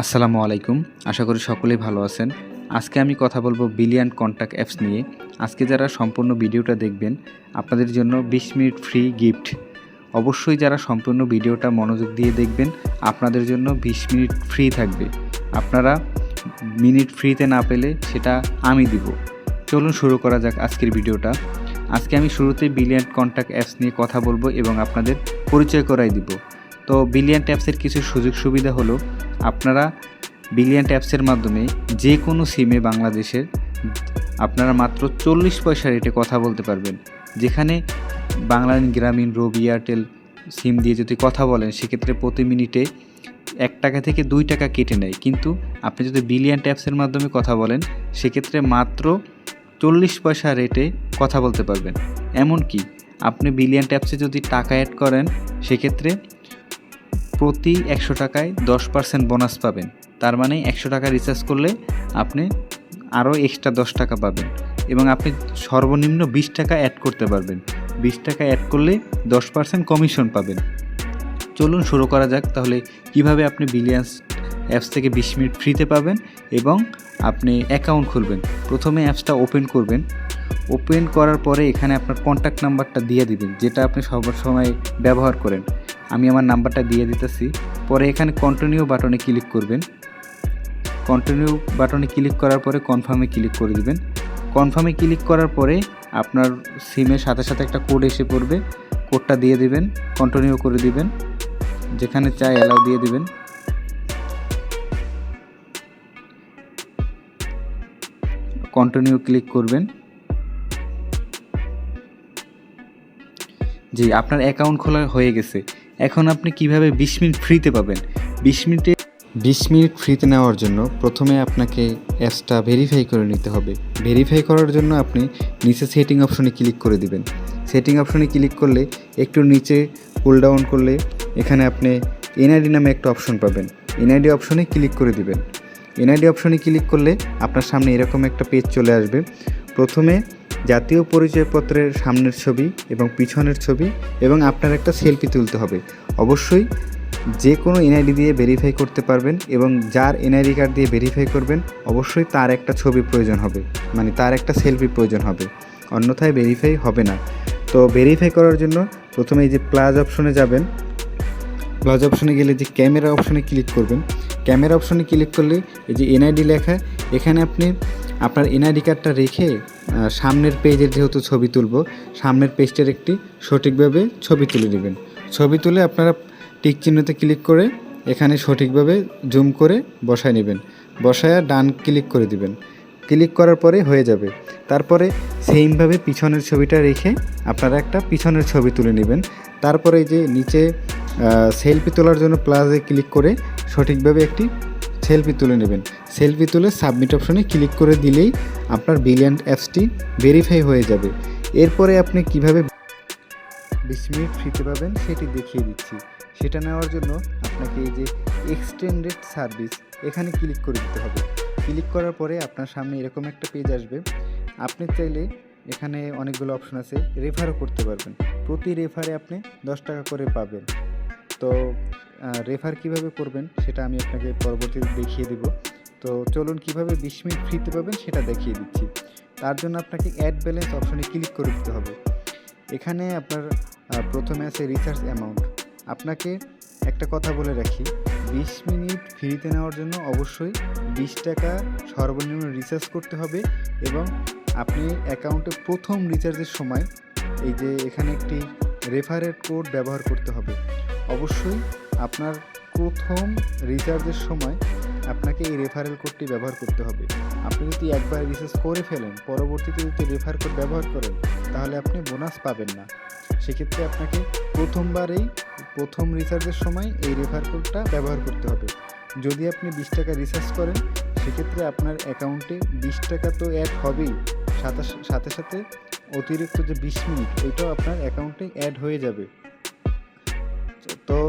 আসসালামু আলাইকুম। আশা করি সকলেই ভালো আছেন। আজকে আমি কথা বলব বিলিয়ন কন্ট্যাক্ট অ্যাপস নিয়ে। আজকে যারা সম্পূর্ণ ভিডিওটা দেখবেন, আপনাদের জন্য বিশ মিনিট ফ্রি গিফট। অবশ্যই যারা সম্পূর্ণ ভিডিওটা মনোযোগ দিয়ে দেখবেন, আপনাদের জন্য বিশ মিনিট ফ্রি থাকবে। আপনারা মিনিট ফ্রিতে না পেলে সেটা আমি দিব। চলুন শুরু করা যাক আজকের ভিডিওটা। আজকে আমি শুরুতে বিলিয়ন কন্ট্যাক্ট অ্যাপস নিয়ে কথা বলব এবং আপনাদের পরিচয় করাই দিব। তো বিলিয়ন ট্যাপসের কিছু সুযোগ সুবিধা হলো, আপনারা বিলিয়ন ট্যাপসের মাধ্যমে যে কোনো সিমে বাংলাদেশের আপনারা মাত্র চল্লিশ পয়সা রেটে কথা বলতে পারবেন। যেখানে বাংলাদেশ গ্রামীণ রবি এয়ারটেল সিম দিয়ে যদি কথা বলেন, সেক্ষেত্রে প্রতি মিনিটে এক টাকা থেকে দুই টাকা কেটে নেয়। কিন্তু আপনি যদি বিলিয়ন ট্যাপসের মাধ্যমে কথা বলেন, সেক্ষেত্রে মাত্র চল্লিশ পয়সা রেটে কথা বলতে পারবেন। এমনকি আপনি বিলিয়ন ট্যাপসে যদি টাকা অ্যাড করেন, সেক্ষেত্রে প্রতি একশো টাকায় দশ পার্সেন্ট বোনাস পাবেন। তার মানে একশো টাকা রিচার্জ করলে আপনি আরও এক্সট্রা দশ টাকা পাবেন এবং আপনি সর্বনিম্ন বিশ টাকা অ্যাড করতে পারবেন। বিশ টাকা অ্যাড করলে দশ পার্সেন্ট কমিশন পাবেন। চলুন শুরু করা যাক তাহলে কীভাবে আপনি বিলিয়ান্স অ্যাপস থেকে বিশ মিনিট ফ্রিতে পাবেন এবং আপনি অ্যাকাউন্ট খুলবেন। প্রথমে অ্যাপসটা ওপেন করবেন। ওপেন করার পরে এখানে আপনার কন্ট্যাক্ট নাম্বারটা দিয়ে দিবেন, যেটা আপনি সব সময় ব্যবহার করেন। আমি আমার নাম্বারটা দিয়ে দিতেছি। পরে এখানে কন্টিনিউ বাটনে ক্লিক করবেন। কন্টিনিউ বাটনে ক্লিক করার পরে কনফার্মে ক্লিক করে দিবেন। কনফার্মে ক্লিক করার পরে আপনার সিমের সাথে সাথে একটা কোড এসে পড়বে। কোডটা দিয়ে দিবেন কন্টিনিউ করে দিবেন। যেখানে চাই অ্যালাউ দিয়ে দিবেন। কন্টিনিউ ক্লিক করবেন। জি, আপনার অ্যাকাউন্ট খোলা হয়ে গেছে। এখন আপনি কীভাবে বিশ মিনিট ফ্রিতে পাবেন? বিশ মিনিটে বিশ মিনিট ফ্রিতে নেওয়ার জন্য প্রথমে আপনাকে অ্যাপসটা ভেরিফাই করে নিতে হবে। ভেরিফাই করার জন্য আপনি নিচে সেটিং অপশনে ক্লিক করে দিবেন। সেটিং অপশনে ক্লিক করলে একটু নিচে পুল ডাউন করলে এখানে আপনি এনআইডি নামে একটা অপশন পাবেন। এনআইডি অপশনে ক্লিক করে দিবেন। এনআইডি অপশনে ক্লিক করলে আপনার সামনে এরকম একটা পেজ চলে আসবে। প্রথমে জাতীয় পরিচয়পত্রের সামনের ছবি এবং পিছনের ছবি এবং আপনার একটা সেলফি তুলতে হবে। অবশ্যই যে কোনো এনআইডি দিয়ে ভেরিফাই করতে পারবেন এবং যার এনআইডি কার্ড দিয়ে ভেরিফাই করবেন, অবশ্যই তার একটা ছবি প্রয়োজন হবে। মানে তার একটা সেলফি প্রয়োজন হবে। অন্যথায় ভেরিফাই হবে না। তো ভেরিফাই করার জন্য প্রথমে এই যে প্লাস অপশনে যাবেন। প্লাস অপশনে গেলে যে ক্যামেরা অপশনে ক্লিক করবেন ক্যামেরা অপশনে ক্লিক করলে এই যে এনআইডি লেখা, এখানে আপনি আপনার এনআইডি কার্ডটা রেখে সামনের পেজের যেহেতু ছবি তুলব, সামনের পেজটার একটি সঠিকভাবে ছবি তুলে নেবেন। ছবি তুলে আপনারা টিক চিহ্নতে ক্লিক করে এখানে সঠিকভাবে জুম করে বসায় নেবেন। বসায়া ডান ক্লিক করে দিবেন। ক্লিক করার পরে হয়ে যাবে। তারপরে সেইমভাবে পিছনের ছবিটা রেখে আপনারা একটা পিছনের ছবি তুলে নেবেন। তারপরে যে নিচে সেলফি তোলার জন্য প্লাসে ক্লিক করে সঠিকভাবে একটি সেলফি তুলে নেবেন। সেলফি তুলে সাবমিট অপশনে ক্লিক করে দিলেই আপনার বিলিয়ন্ট অ্যাপসটি ভেরিফাই হয়ে যাবে। এরপরে আপনি কীভাবে বিশ মিনিট ফ্রিতে পাবেন সেটি দেখিয়ে দিচ্ছি। সেটা নেওয়ার জন্য আপনাকে এই যে এক্সটেন্ডেড সার্ভিস এখানে ক্লিক করে দিতে হবে। ক্লিক করার পরে আপনার সামনে এরকম একটা পেজ আসবে। আপনি চাইলে এখানে অনেকগুলো অপশন আছে রেফারও করতে পারবেন। প্রতি রেফারে আপনি দশ টাকা করে পাবেন। তো রেফার কীভাবে করবেন সেটা আমি আপনাকে পরবর্তীতে দেখিয়ে দিব। তো চলুন কীভাবে বিশ মিনিট ফ্রিতে পাবেন সেটা দেখিয়ে দিচ্ছি। তার জন্য আপনাকে অ্যাড ব্যালেন্স অপশনে ক্লিক করে দিতে হবে। এখানে আপনার প্রথমে আছে রিচার্জ অ্যামাউন্ট আপনাকে একটা কথা বলে রাখি, বিশ মিনিট ফ্রিতে নেওয়ার জন্য অবশ্যই বিশ টাকা সর্বনিম্ন রিচার্জ করতে হবে এবং আপনি অ্যাকাউন্টে প্রথম রিচার্জের সময় এই যে এখানে একটি রেফারের কোড ব্যবহার করতে হবে। অবশ্যই আপনার প্রথম রিচার্জের সময় আপনাকে এই রেফারেল কোডটি ব্যবহার করতে হবে। আপনি যদি একবার রিচার্জ করে ফেলেন, পরবর্তীতে যদি রেফার কোড ব্যবহার করেন, তাহলে আপনি বোনাস পাবেন না। সেক্ষেত্রে আপনাকে প্রথমবারেই প্রথম রিচার্জের সময় এই রেফার কোডটা ব্যবহার করতে হবে। যদি আপনি বিশ টাকা রিচার্জ করেন, সেক্ষেত্রে আপনার অ্যাকাউন্টে বিশ টাকা তো অ্যাড হবেই। সাথে সাথে অতিরিক্ত যে বিশ মিনিট ওইটাও আপনার অ্যাকাউন্টে অ্যাড হয়ে যাবে। তো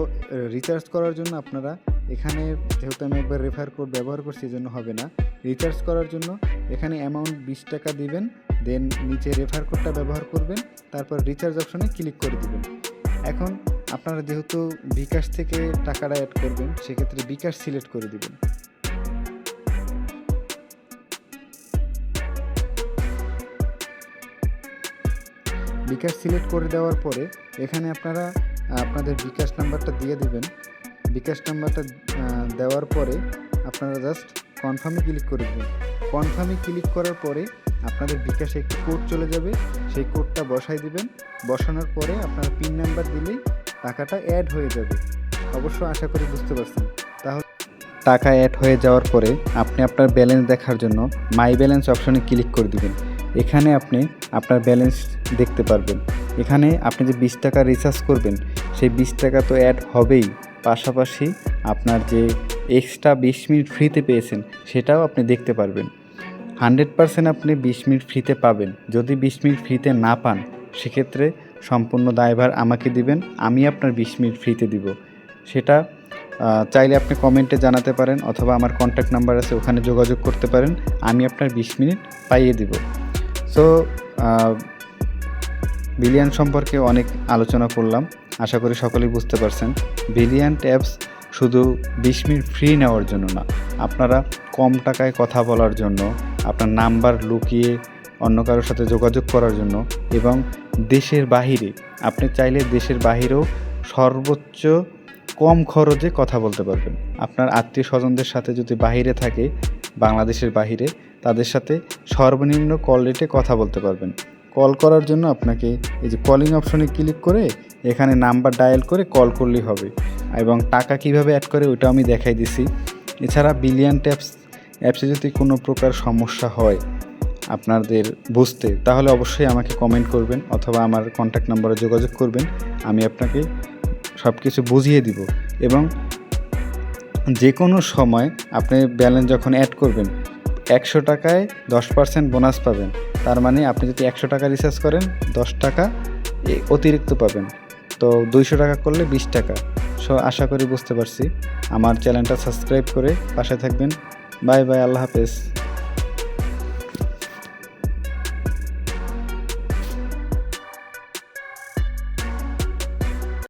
রিচার্জ করার জন্য আপনারা এখানে, যেহেতু আমি একবার রেফার কোড ব্যবহার করছি জন্য হবে না। রিচার্জ করার জন্য এখানে অ্যামাউন্ট বিশ টাকা দিবেন দেন নিচে রেফার কোডটা ব্যবহার করবেন, তারপর রিচার্জ অপশনে ক্লিক করে দিবেন। এখন আপনারা যেহেতু বিকাশ থেকে টাকাটা অ্যাড করবেন, সেক্ষেত্রে বিকাশ সিলেক্ট করে দিবেন। বিকাশ সিলেক্ট করে দেওয়ার পরে এখানে আপনারা আপনাদের বিকাশ নাম্বারটা দিয়ে দিবেন। বিকাশ নাম্বারটা দেওয়ার পরে আপনারা জাস্ট কনফার্মে ক্লিক করে দেবেন। কনফার্মে ক্লিক করার পরে আপনাদের বিকাশে একটি কোড চলে যাবে। সেই কোডটা বসাই দিবেন। বসানোর পরে আপনারা পিন নাম্বার দিলেই টাকাটা অ্যাড হয়ে যাবে। অবশ্য আশা করি বুঝতে পারছেন। তাহলে টাকা অ্যাড হয়ে যাওয়ার পরে আপনি আপনার ব্যালেন্স দেখার জন্য মাই ব্যালেন্স অপশনে ক্লিক করে দিবেন। এখানে আপনি আপনার ব্যালেন্স দেখতে পারবেন। এখানে আপনি যে বিশ টাকা রিচার্জ করবেন, সেই বিশ টাকা তো অ্যাড হবেই। পাশাপাশি আপনার যে এক্সট্রা বিশ মিনিট ফ্রিতে পেয়েছেন, সেটাও আপনি দেখতে পারবেন। হান্ড্রেড পারসেন্ট আপনি বিশ মিনিট ফ্রিতে পাবেন। যদি বিশ মিনিট ফ্রিতে না পান, সেক্ষেত্রে সম্পূর্ণ দায়ভার আমাকে দিবেন, আমি আপনার বিশ মিনিট ফ্রিতে দিব। সেটা চাইলে আপনি কমেন্টে জানাতে পারেন অথবা আমার কন্ট্যাক্ট নাম্বার আছে, ওখানে যোগাযোগ করতে পারেন, আমি আপনার বিশ মিনিট পাইয়ে দিব। সো বিলিয়ান সম্পর্কে অনেক আলোচনা করলাম। আশা করি সকলেই বুঝতে পারছেন। বিলিয়ান ট্যাবস শুধু বিশ মিনিট ফ্রি নেওয়ার জন্য না, আপনারা কম টাকায় কথা বলার জন্য, আপনার নাম্বার লুকিয়ে অন্য কারোর সাথে যোগাযোগ করার জন্য এবং দেশের বাহিরে, আপনি চাইলে দেশের বাহিরেও সর্বোচ্চ কম খরচে কথা বলতে পারবেন। আপনার আত্মীয় স্বজনদের সাথে যদি বাহিরে থাকে, বাংলাদেশের বাহিরে, তাদের সাথে সর্বনিম্ন কল রেটে কথা বলতে পারবেন। কল করার জন্য আপনাকে এই যে কলিং অপশনে ক্লিক করে এখানে নাম্বার ডায়াল করে কল করলেই হবে। এবং টাকা কীভাবে অ্যাড করে ওটা আমি দেখাই দিছি। এছাড়া বিলিয়ন ট্যাপস অ্যাপসে যদি কোনো প্রকার সমস্যা হয় আপনাদের বুঝতে, তাহলে অবশ্যই আমাকে কমেন্ট করবেন অথবা আমার কন্ট্যাক্ট নাম্বারে যোগাযোগ করবেন। আমি আপনাকে সব কিছু বুঝিয়ে দিব। এবং যে কোনো সময় আপনি ব্যালেন্স যখন অ্যাড করবেন একশো টাকায় দশ পার্সেন্ট বোনাস পাবেন। তার মানে আপনি যদি একশো টাকা রিচার্জ করেন, দশ টাকা অতিরিক্ত পাবেন। তো দুইশো টাকা করলে বিশ টাকা। সো আশা করি বুঝতে পারছি। আমার চ্যানেলটা সাবস্ক্রাইব করে পাশে থাকবেন। বাই বাই, আল্লাহ হাফেজ।